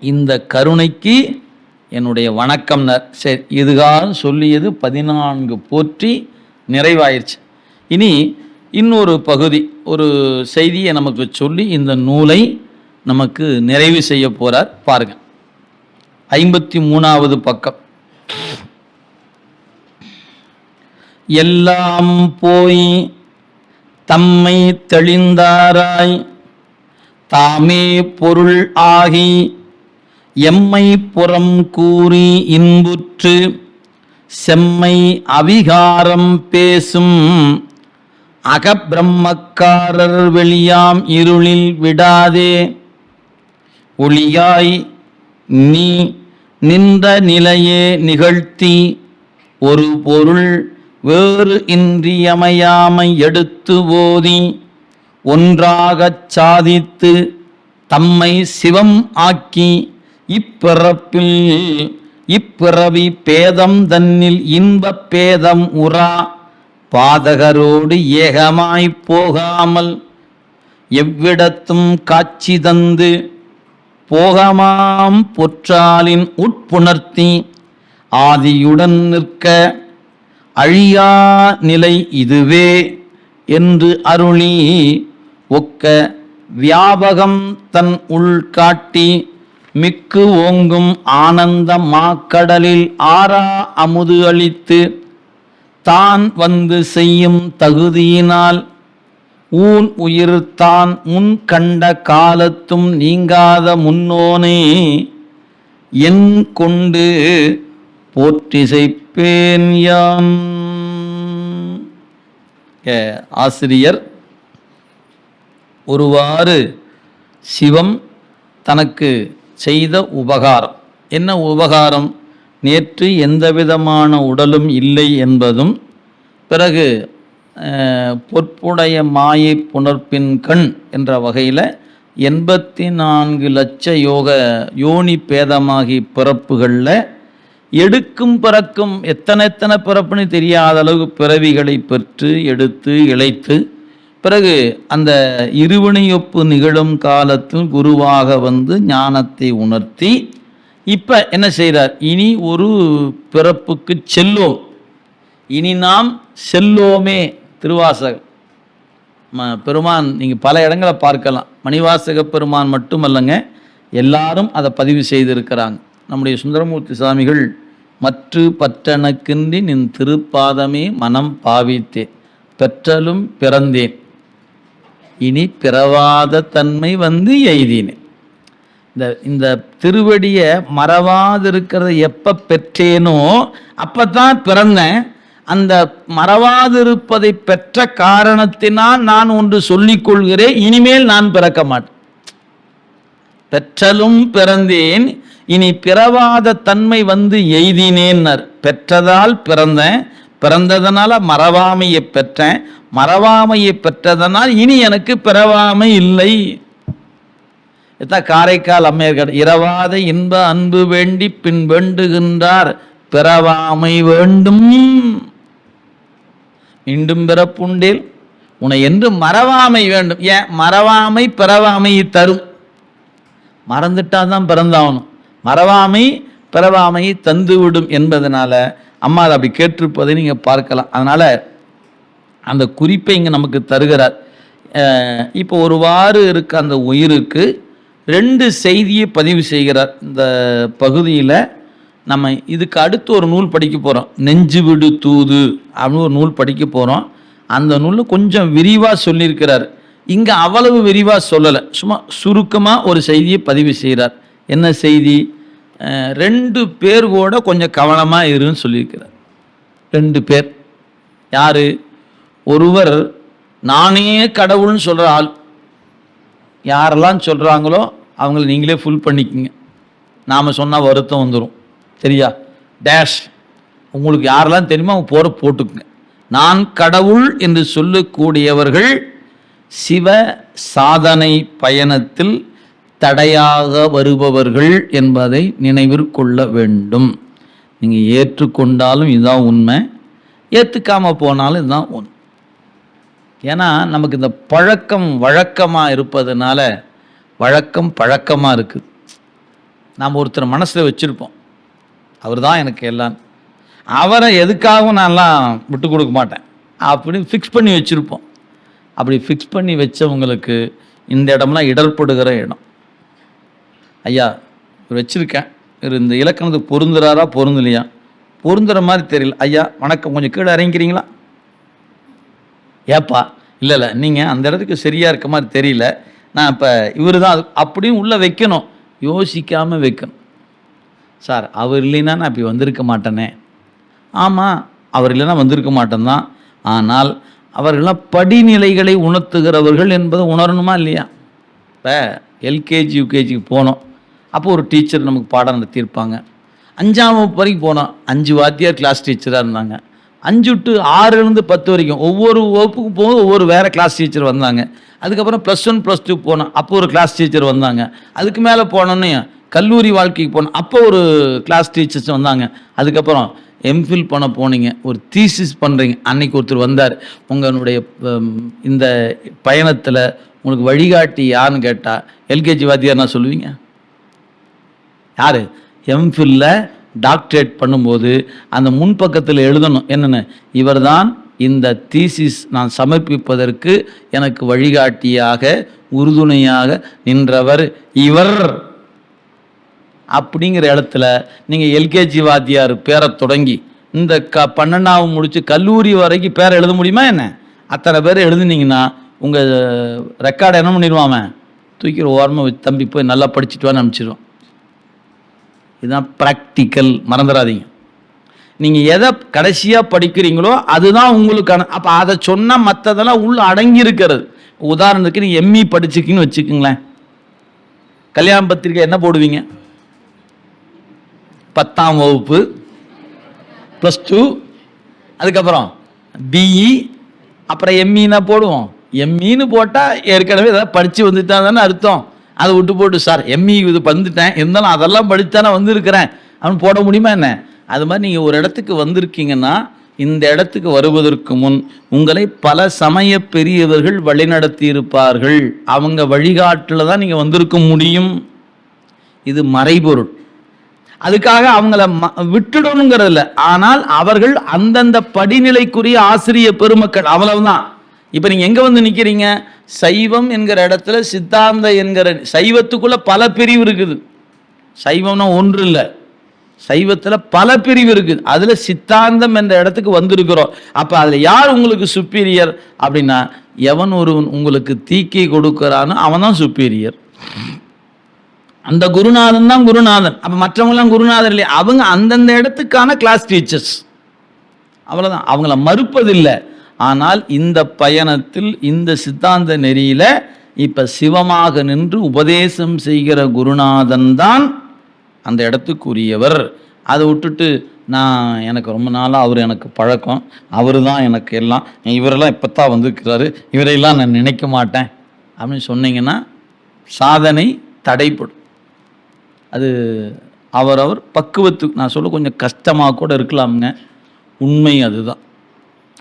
இந்த கருணைக்கு என்னுடைய வணக்கம் சரி இதுகாரம் சொல்லியது பதினான்கு போற்றி நிறைவாயிருச்சு. இனி இன்னொரு பகுதி ஒரு செய்தியை நமக்கு சொல்லி இந்த நூலை நமக்கு நிறைவு செய்ய போறார். பாருங்க. ஐம்பத்தி மூணாவது பக்கம். எல்லாம் போய் தம்மை தெளிந்தாராய் தாமே பொருள் ஆகி எம்மை புறம் கூறி இன்புற்று செம்மை அவிகாரம் பேசும் அகப்பிரம்மக்காரர் வெளியாம் இருளில் விடாதே. ஒளியாய் நீ நின்ற நிலையே நிகழ்த்தி ஒரு பொருள் வேறு இன்றியமையாமை எடுத்து ஓதி ஒன்றாகச் சாதித்து தம்மை சிவம் ஆக்கி இப்பிறப்பில் இப்பிறவி பேதம் தன்னில் இன்பப் பேதம் உரா பாதகரோடு ஏகமாய்ப் போகாமல் எவ்விடத்தும் காட்சி தந்து போகமாம் பொற்றாலின் உட்புணர்த்தி ஆதியுடன் நிற்க அழியா நிலை இதுவே என்று அருளி ஒக்க வியாபகம் தன் உள் காட்டி மிக்கு ஓங்கும் ஆனந்த மாக்கடலில் ஆறா அமுது அளித்து தான் வந்து செய்யும் தகுதியினால் ஊன் உயிர் தான் முன் கண்ட காலத்தும் நீங்காத முன்னோனே என் கொண்டு போற்றிசைப்பேன் யான். ஆசிரியர் ஒருவாறு சிவம் தனக்கு செய்த உபகாரம். என்ன உபகாரம்? நேற்று எந்த விதமான உடலும் இல்லை என்பதும் பிறகு பொற்புடைய மாயை புணர்ப்பின் கண் என்ற வகையில் எண்பத்தி நான்கு லட்ச யோக யோனி பேதமாகி பிறப்புகளில் எடுக்கும் பிறக்கும் எத்தனை எத்தனை பிறப்புன்னு தெரியாத அளவு பிறவிகளை பெற்று எடுத்து இழைத்து பிறகு அந்த இருவினையொப்பு நிகழும் காலத்தில் குருவாக வந்து ஞானத்தை உணர்த்தி இப்போ என்ன செய்கிறார் இனி ஒரு பிறப்புக்கு செல்லோம் இனி நாம் செல்லோமே திருவாசகம். பெருமான் நீங்கள் பல இடங்களை பார்க்கலாம். மணிவாசக பெருமான் மட்டுமல்லங்க எல்லாரும் அதை பதிவு செய்திருக்கிறாங்க. நம்முடைய சுந்தரமூர்த்தி சுவாமிகள் மற்று பற்றனக்கின்றி நின் திருப்பாதமே மனம் பாவித்தேன் பெற்றலும் பிறந்தேன். இனி பிறவாத தன்மை வந்து எய்தினேன் இந்த இந்த திருவடியை மறவாதிருக்கிறத எப்போ பெற்றேனோ அப்போ தான் பிறந்தேன். அந்த மறவாதிருப்பதை பெற்ற காரணத்தினால் நான் ஒன்று சொல்லிக்கொள்கிறேன் இனிமேல் நான் பிறக்க மாட்டேன். பெற்றலும் பிறந்தேன் இனி பிறவாத தன்மை வந்து எய்தினேன்னர். பெற்றதால் பிறந்தேன் பிறந்ததனால மறவாமையை பெற்றேன். மறவாமையை பெற்றதனால் இனி எனக்கு பிறவாமை இல்லை. இதான் காரைக்கால் அம்மையர்கள் இரவாத இன்ப அன்பு வேண்டி பின் வேண்டுகின்றார் பிறவாமை வேண்டும். மீண்டும் பிறப்புண்டேல் உன்னை என்று மறவாமை வேண்டும். ஏன்? மறவாமை பிறவாமையை தரும். மறந்துட்டா தான் பிறந்தாகணும். மறவாமை பிறவாமையை தந்துவிடும் என்பதனால அம்மா அதை அப்படி கேட்டிருப்பதை நீங்கள் பார்க்கலாம். அதனால் அந்த குறிப்பை இங்கே நமக்கு தருகிறார். இப்போ இப்போ ஒருவாறு இருக்க அந்த உயிருக்கு ரெண்டு செய்தியை பதிவு செய்கிறார். இந்த பகுதியில் நம்ம இதுக்கு அடுத்து ஒரு நூல் படிக்க போகிறோம் நெஞ்சு விடு தூது அப்படின்னு ஒரு நூல் படிக்க போகிறோம் அந்த நூலில் கொஞ்சம் விரிவாக சொல்லியிருக்கிறார். இங்கே அவ்வளவு விரிவாக சொல்லலை. சும்மா சுருக்கமாக ஒரு செய்தியை பதிவு செய்கிறார். என்ன செய்தி? ரெண்டு பேர் கூட கொஞ்சம் கவனமாக இருன்னு சொல்லியிருக்கிறார். ரெண்டு பேர். யார்? ஒருவர் நானே கடவுள்னு சொல்கிற ஆள். யாரெல்லாம் சொல்கிறாங்களோ அவங்கள நீங்களே ஃபுல் பண்ணிக்கங்க. நாம் சொன்னால் வருத்தம் வந்துடும் சரியா? டேஷ் உங்களுக்கு யாரெல்லாம் தெரியுமோ அவங்க போகிற போட்டுக்குங்க. நான் கடவுள் என்று சொல்லக்கூடியவர்கள் சிவ சாதனை பயணத்தில் தடையாக வருபவர்கள் என்பதை நினைவிற்கொள்ள வேண்டும். நீங்கள் ஏற்றுக்கொண்டாலும் இதுதான் உண்மை. ஏற்றுக்காமல் போனாலும் இதுதான் உண்மை ஏன்னா நமக்கு இந்த பழக்கம் வழக்கமாக இருப்பதுனால வழக்கம் பழக்கமாக இருக்குது நாம் ஒருத்தர் மனசில் வச்சுருப்போம். அவர் தான் எனக்கு எல்லாம். அவரை எதுக்காகவும் நான்லாம் விட்டு கொடுக்க மாட்டேன். அப்படின்னு ஃபிக்ஸ் பண்ணி வச்சுருப்போம். அப்படி ஃபிக்ஸ் பண்ணி வச்சவங்களுக்கு இந்த இடம்லாம் இடர்படுகிற இடம். ஐயா இவர் வச்சுருக்கேன். இவர் இந்த இலக்கணத்துக்கு பொருந்துறாரா பொருந்தலையா? பொருந்துற மாதிரி தெரியல. ஐயா வணக்கம். கொஞ்சம் கீழே இறங்கிக்கிறீங்களா? ஏப்பா இல்லை இல்லை. நீங்கள் அந்த இடத்துக்கு சரியாக இருக்க மாதிரி தெரியல. நான் இப்போ இவர் தான் அது அப்படின்னு உள்ளே வைக்கணும். யோசிக்காமல் வைக்கணும். சார் அவர் இல்லைன்னா நான் இப்படி வந்திருக்க மாட்டேனே. ஆமாம் அவர் இல்லைன்னா வந்திருக்க மாட்டேன்தான் ஆனால் அவர்கள்லாம் படிநிலைகளை உணர்த்துகிறவர்கள் என்பதை உணரணுமா இல்லையா? இப்போ எல்கேஜி யூகேஜிக்கு போனோம். அப்போ ஒரு டீச்சர் நமக்கு பாடம் நடத்தியிருப்பாங்க அஞ்சாம் வகுப்பு வரைக்கும் போனோம் அஞ்சு வாத்தியார் கிளாஸ் டீச்சராக இருந்தாங்க. அஞ்சு டு ஆறுலேருந்து பத்து வரைக்கும் ஒவ்வொரு வகுப்புக்கும் போக ஒவ்வொரு வேறு கிளாஸ் டீச்சர் வந்தாங்க. அதுக்கப்புறம் ப்ளஸ் ஒன் ப்ளஸ் டூ போனோம் அப்போ ஒரு கிளாஸ் டீச்சர் வந்தாங்க. அதுக்கு மேலே போனோன்னே கல்லூரி வாழ்க்கைக்கு போனோம் அப்போ ஒரு கிளாஸ் டீச்சர்ஸ் வந்தாங்க. அதுக்கப்புறம் எம்ஃபில் பண்ண போனீங்க ஒரு தீசிஸ் பண்ணுறீங்க அன்னைக்கு ஒருத்தர் வந்தார். உங்களுடைய இந்த பயணத்தில் உங்களுக்கு வழிகாட்டி யாருன்னு கேட்டால் எல்கேஜி வாத்தியார் நான் சொல்லுவீங்க? யார்? எம்ஃபில்ல டாக்டரேட் பண்ணும்போது அந்த முன்பக்கத்தில் எழுதணும். என்னென்ன? இவர்தான் இந்த தீசிஸ் நான் சமர்ப்பிப்பதற்கு எனக்கு வழிகாட்டியாக உறுதுணையாக நின்றவர் இவர். அப்படிங்கிற இடத்துல நீங்கள் எல்கேஜி வாத்தியார் பேரை தொடங்கி இந்த க பன்னெண்டாவது முடித்து கல்லூரி வரைக்கும் பேரை எழுத முடியுமா என்ன? அத்தனை பேர் எழுதுனீங்கன்னா உங்கள் ரெக்கார்டு என்ன பண்ணிடுவான் அவன்? தூக்கி ஓரமாக தம்பி போய் நல்லா படிச்சுட்டு வான்னு அனுப்பிச்சிடுவான். இதுதான் ப்ராக்டிக்கல் மறந்துடாதீங்க. நீங்கள் எதை கடைசியாக படிக்கிறீங்களோ அதுதான் உங்களுக்கான அப்போ அதை சொன்னால் மற்றதெல்லாம் உள்ள அடங்கி இருக்கிறது உதாரணத்துக்கு நீங்கள் எம்இ படிச்சுக்கின்னு வச்சுக்கோங்களேன். கல்யாண பத்திரிக்கை என்ன போடுவீங்க? பத்தாம் வகுப்பு ப்ளஸ் டூ அதுக்கப்புறம் பிஇ அப்புறம் எம்இனா போடுவோம். எம்இன்னு போட்டால் ஏற்கனவே ஏதாவது படித்து வந்துட்டா தானே அர்த்தம். அதை விட்டு போட்டு சார் எம்இ இது வந்துட்டேன். இருந்தாலும் அதெல்லாம் படித்தானே வந்திருக்கிறேன். அவன் போட முடியுமா என்ன? அது மாதிரி நீங்கள் ஒரு இடத்துக்கு வந்திருக்கீங்கன்னா இந்த இடத்துக்கு வருவதற்கு முன் உங்களை பல சமய பெரியவர்கள் வழிநடத்தி இருப்பார்கள் அவங்க வழிகாட்டில் தான் நீங்கள் வந்திருக்க முடியும். இது மறைபொருள். அதுக்காக அவங்கள ம- விட்டுடணுங்கிறதில்ல. ஆனால் அவர்கள் அந்தந்த படிநிலைக்குரிய ஆசிரிய பெருமக்கள் அவ்வளவுதான். இப்போ நீங்கள் எங்கே வந்து நிற்கிறீங்க சைவம் என்கிற இடத்துல சித்தாந்த என்கிற சைவத்துக்குள்ள பல பிரிவு இருக்குது. சைவம்னா ஒன்று இல்லை. சைவத்தில் பல பிரிவு இருக்குது. அதில் சித்தாந்தம் என்ற இடத்துக்கு வந்திருக்கிறோம். அப்போ அதில் யார் உங்களுக்கு சுப்பீரியர் அப்படின்னா எவன் ஒருவன் உங்களுக்கு தீக்கை கொடுக்குறானோ அவன் தான் சுப்பீரியர் அந்த குருநாதன் தான் குருநாதன். அப்போ மற்றவங்களாம் குருநாதன் இல்லையா? அவங்க அந்தந்த இடத்துக்கான கிளாஸ் டீச்சர்ஸ் அவ்வளோதான் அவங்கள மறுப்பதில்லை. ஆனால் இந்த பயணத்தில் இந்த சித்தாந்த நெறியில இப்போ சிவமாக நின்று உபதேசம் செய்கிற குருநாதன் தான் அந்த இடத்துக்குரியவர். அதை விட்டுட்டு நான் எனக்கு ரொம்ப நாளாக அவர் எனக்கு பழக்கம். அவர் தான் எனக்கு எல்லாம். இவரெல்லாம் இப்போ தான் வந்திருக்கிறாரு. இவரையெல்லாம் நான் நினைக்க மாட்டேன். அப்படின்னு சொன்னீங்கன்னா சாதனை தடைப்படும் அது அவரவர் பக்குவத்துக்கு நான் சொல்ல கொஞ்சம் கஷ்டமாக கூட இருக்கலாமுங்க. உண்மை அதுதான்.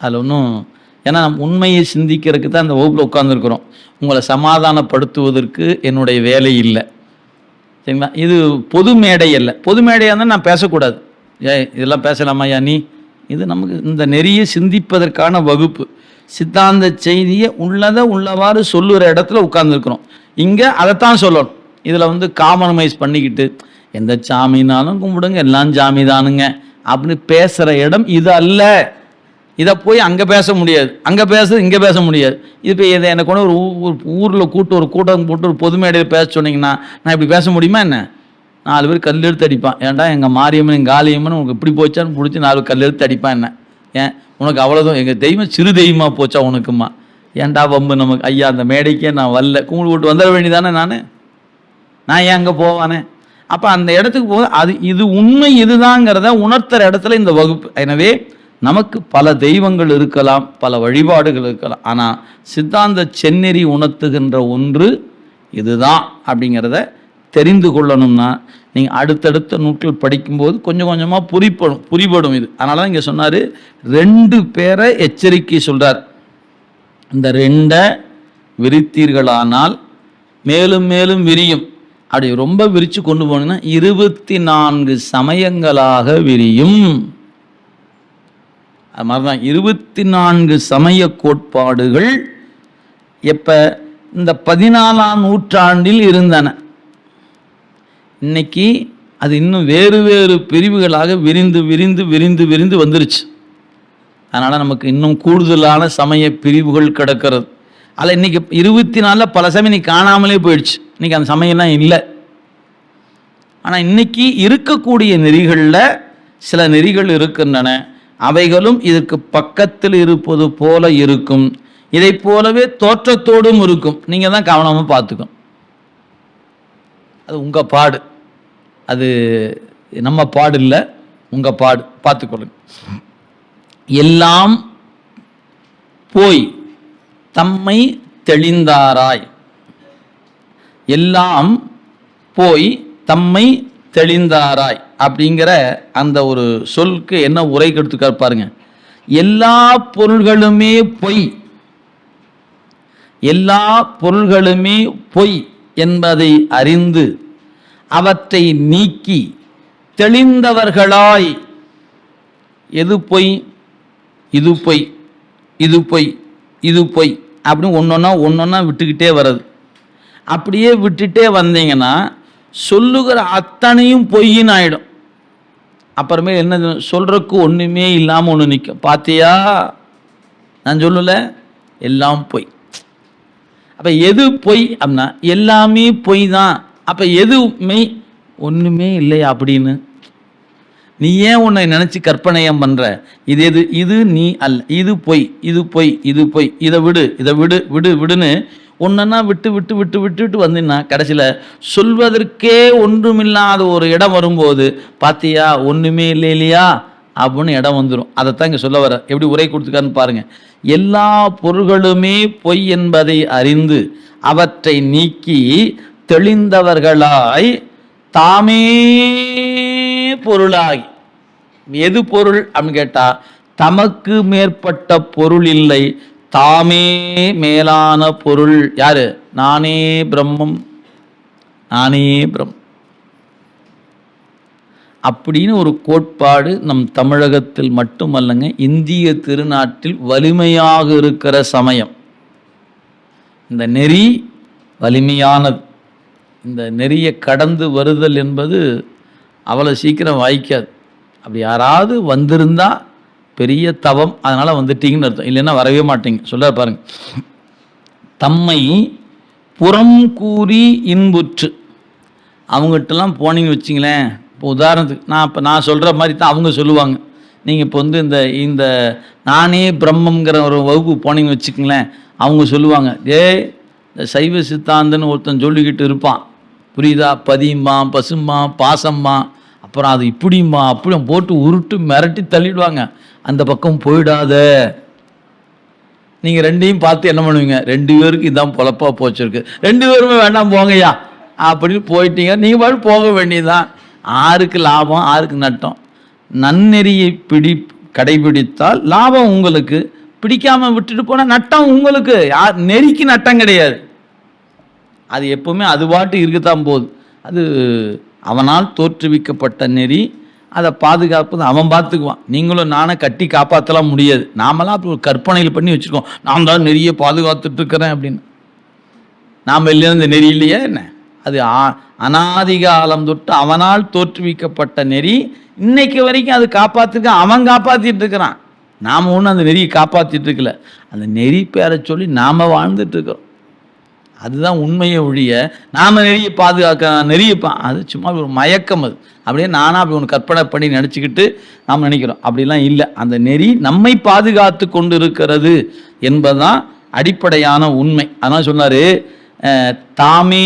அதில் ஒன்றும் ஏன்னா நம் உண்மையை சிந்திக்கிறதுக்கு தான் அந்த வகுப்பில் உட்காந்துருக்குறோம் உங்களை சமாதானப்படுத்துவதற்கு என்னுடைய வேலை இல்லை. சரிங்களா? இது பொது மேடை இல்லை பொது மேடையாக இருந்தால் நான் பேசக்கூடாது. ஏ இதெல்லாம் பேசலாமா நீ? இது நமக்கு இந்த நெறியை சிந்திப்பதற்கான வகுப்பு. சித்தாந்த செய்தியை உள்ளதை உள்ளவாறு சொல்லுகிற இடத்துல உட்கார்ந்துருக்குறோம். இங்கே அதைத்தான் சொல்லணும். இதில் வந்து காமனமைஸ் பண்ணிக்கிட்டு எந்த சாமினாலும் கும்பிடுங்க எல்லாம் சாமி தானுங்க அப்படின்னு பேசுகிற இடம் இது அல்ல. இதை போய் அங்கே பேச முடியாது. அங்கே பேச இங்கே பேச முடியாது. இப்போ இதை எனக்கு கொண்டு ஒரு ஊரில் கூட்டு ஒரு கூட்டம் போட்டு ஒரு பொது மேடையில் பேச சொன்னீங்கன்னா நான் இப்படி பேச முடியுமா என்ன? நாலு பேர் கல் எடுத்து அடிப்பான். ஏன்டா எங்கள் மாரியம்மன் எங்கள் காளியம்மன் உனக்கு இப்படி போச்சான்னு பிடிச்சி நாலு கல் எடுத்து அடிப்பான் என்ன? ஏன்? உனக்கு அவ்வளோதான் எங்கள் தெய்வம் சிறு தெய்வமாக போச்சா உனக்குமா? ஏன்டா வம்பு நமக்கு? ஐயா அந்த மேடைக்கே நான் வரல. கும்பிடு போட்டு வந்துட வேண்டியதானே நான்? நான் ஏன் அங்கே போவானே? அப்போ அந்த இடத்துக்கு போக அது இது உண்மை இதுதாங்கிறத உணர்த்துற இடத்துல இந்த வகுப்பு. எனவே நமக்கு பல தெய்வங்கள் இருக்கலாம் பல வழிபாடுகள் இருக்கலாம். ஆனால் சித்தாந்த செந்நெறி உணர்த்துகின்ற ஒன்று இதுதான் அப்படிங்கிறத தெரிந்து கொள்ளணும்னா நீங்கள் அடுத்தடுத்த நூட்கள் படிக்கும்போது கொஞ்சம் கொஞ்சமாக புரிப்படும் புரிபடும் இது. அதனால தான் இங்கே சொன்னார் ரெண்டு பேரை எச்சரிக்கை சொல்கிறார் இந்த ரெண்டை விரித்தீர்களானால் மேலும் மேலும் விரியும். அப்படி ரொம்ப விரித்து கொண்டு போனீங்கன்னா இருபத்தி நான்கு சமயங்களாக விரியும். அது மாதிரி தான் இருபத்தி நான்கு சமய கோட்பாடுகள் எப்போ? இந்த பதினாலாம் நூற்றாண்டில் இருந்தன. இன்னைக்கு அது இன்னும் வேறு வேறு பிரிவுகளாக விரிந்து விரிந்து விரிந்து விரிந்து வந்துருச்சு. அதனால் நமக்கு இன்னும் கூடுதலான சமய பிரிவுகள் கிடக்கிறது. அதில் இன்னைக்கு இருபத்தி நாலில் பல சமயம் இன்னைக்கு காணாமலே போயிடுச்சு. இன்றைக்கி அந்த சமயம்லாம் இல்லை. ஆனால் இன்னைக்கு இருக்கக்கூடிய நெறிகளில் சில நெறிகள் இருக்கின்றன. அவைகளும் இதற்கு பக்கத்தில் இருப்பது போல இருக்கும். இதை போலவே தோற்றத்தோடும் இருக்கும். நீங்கள் தான் கவனமாக பார்த்துக்கும் அது உங்கள் பாடு. அது நம்ம பாடு இல்லை உங்கள் பாடு. பார்த்துக்கொள்ளுங்க எல்லாம் போய் தம்மை தெளிந்தாராய். எல்லாம் போய் தம்மை தெளிந்தாராய். அப்படிங்கிற அந்த ஒரு சொல்க்கு என்ன உரை கெடுத்துக்கார் பாருங்க. எல்லா பொருள்களுமே பொய். எல்லா பொருள்களுமே பொய் என்பதை அறிந்து அவற்றை நீக்கி தெளிந்தவர்களாய். எது பொய்? இது பொய். இது பொய். இது பொய். அப்படின்னு ஒன்றொன்னா ஒன்றொன்னா விட்டுக்கிட்டே வர்றது. அப்படியே விட்டுட்டே வந்தீங்கன்னா சொல்லுகிற அத்தனையும் பொய்ன்னு ஆயிடும். அப்புறமே என்ன சொல்கிறக்கு ஒன்றுமே இல்லாமல் ஒன்று நிற்கும் பார்த்தியா நான் சொல்லலை. எல்லாம் பொய். அப்போ எது பொய் அப்படின்னா எல்லாமே பொய் தான். அப்போ எது மெய் ஒன்றுமே இல்லையா அப்படின்னு. நீ ஏன் உன்னை நினச்சி கற்பனையம் பண்ணுற இது எது? இது நீ அல்ல. இது பொய். இது பொய். இது பொய். இதை விடு. இதை விடு. விடு விடுன்னு ஒன்றா விட்டு விட்டு விட்டு விட்டு விட்டு வந்தீங்கன்னா கடைசியில் சொல்வதற்கே ஒன்றுமில்லாத ஒரு இடம் வரும்போது பார்த்தியா ஒன்றுமே இல்லை இல்லையா? அப்படின்னு இடம் வந்துடும் அதைத்தான் இங்கே சொல்ல வர. எப்படி உரை கொடுத்துக்கான்னு பாருங்க. எல்லா பொருள்களுமே பொய் என்பதை அறிந்து அவற்றை நீக்கி தெளிந்தவர்களாய் தாமே பொருளாகி. எது பொருள் அப்படின்னு கேட்டால் தமக்கு மேற்பட்ட பொருள் இல்லை தாமே மேலான பொருள். யாரு? நானே பிரம்மம். நானே பிரம் அப்படின்னு ஒரு கோட்பாடு நம் தமிழகத்தில் மட்டுமல்லங்க இந்திய திருநாட்டில் வலிமையாக இருக்கிற சமயம். இந்த நெறி வலிமையானது. இந்த நெறியை கடந்து வருதல் என்பது அவ்வளோ சீக்கிரம் வாய்க்காது. அப்படி யாராவது வந்திருந்தா பெரிய தவம் அதனால் வந்துட்டீங்கன்னு அர்த்தம். இல்லைன்னா வரவே மாட்டீங்க. சொல்ல பாருங்க. தம்மை புறம் கூறி இன்புற்று. அவங்ககிட்டலாம் போனீங்கன்னு வச்சிங்களேன். இப்போ உதாரணத்துக்கு நான் இப்போ நான் சொல்கிற மாதிரி தான் அவங்க சொல்லுவாங்க. நீங்கள் இப்போ வந்து இந்த இந்த நானே பிரம்மங்கிற ஒரு வகுப்பு போனீங்கன்னு வச்சுக்கங்களேன். அவங்க சொல்லுவாங்க ஏய் இந்த சைவ சித்தாந்தன்னு ஒருத்தன் சொல்லிக்கிட்டு இருப்பான். புரியுதா? பதியுமா பசும்மா பாசம்மா அப்புறம் அது இப்படிம்மா அப்படியும் போட்டு உருட்டு மிரட்டி தள்ளிடுவாங்க. அந்த பக்கம் போயிடாத. நீங்கள் ரெண்டையும் பார்த்து என்ன பண்ணுவீங்க? ரெண்டு பேருக்கு இதான் பொழப்பா போச்சிருக்கு ரெண்டு பேருமே வேண்டாம் போங்கய்யா. அப்படின்னு போயிட்டீங்க. நீங்கள் பாட்டு போக வேண்டியதுதான். ஆருக்கு லாபம் ஆருக்கு நட்டம். நன்னெறியை பிடி கடைபிடித்தால் லாபம் உங்களுக்கு. பிடிக்காமல் விட்டுட்டு போனால் நட்டம் உங்களுக்கு. யார் நெறிக்கு நட்டம் கிடையாது. அது எப்பவுமே அது பாட்டு இருக்கத்தான் போகுது. அது அவனால் தோற்றுவிக்கப்பட்ட நெறி அதை பாதுகாப்பது அவன் பார்த்துக்குவான் நீங்களும் நானே கட்டி காப்பாற்றலாம் முடியாது. நாமெல்லாம் அப்படி ஒரு கற்பனையில் பண்ணி வச்சுருக்கோம். நான் தான் நெறியை பாதுகாத்துட்ருக்கிறேன் அப்படின்னு. நாம் இல்லைன்னு இந்த நெறி இல்லையா என்ன? அது ஆ- அனாதிகாலம் தொட்டு அவனால் தோற்றுவிக்கப்பட்ட நெறி இன்னைக்கு வரைக்கும் அது காப்பாற்றிருக்கான் அவன் காப்பாற்றிட்டு இருக்கிறான் நாம் ஒன்றும் அந்த நெறியை காப்பாற்றிட்டு இருக்கல அந்த நெறி பேரை சொல்லி நாம் வாழ்ந்துட்டுருக்கிறோம் அதுதான் உண்மையை ஒழிய நாம் நெறியை பாதுகாக்க நெறியப்பான் அது சும்மா ஒரு மயக்கம் அது. அப்படியே நானாக அப்படி ஒன்று கற்பனை பண்ணி நினச்சிக்கிட்டு நாம் நினைக்கிறோம். அப்படிலாம் இல்லை. அந்த நெறி நம்மை பாதுகாத்து கொண்டு இருக்கிறது என்பதுதான் அடிப்படையான உண்மை. அதனால் சொன்னார் தாமே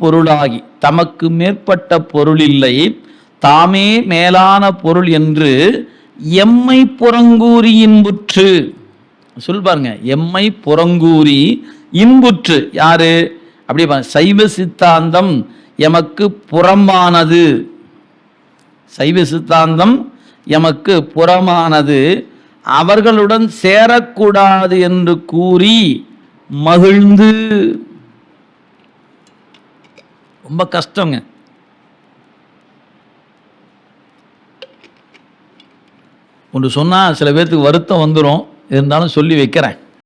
பொருளாகி தமக்கு மேற்பட்ட பொருள் இல்லை தாமே மேலான பொருள் என்று எம்மை புறங்கூறி இன்புற்று. சொல் பாருங்க எம்மை புறங்கூறி இன்புற்று. யாரு? அப்படி சைவ சித்தாந்தம் எமக்கு புறமானது. சைவ சித்தாந்தம் எமக்கு புறமானது. அவர்களுடன் சேரக்கூடாது என்று கூறி மகிழ்ந்து. ரொம்ப கஷ்டங்க. ஒன்று சொன்னால் சில பேர்த்துக்கு வருத்தம் வந்துடும் இருந்தாலும் சொல்லி வைக்கிறேன்.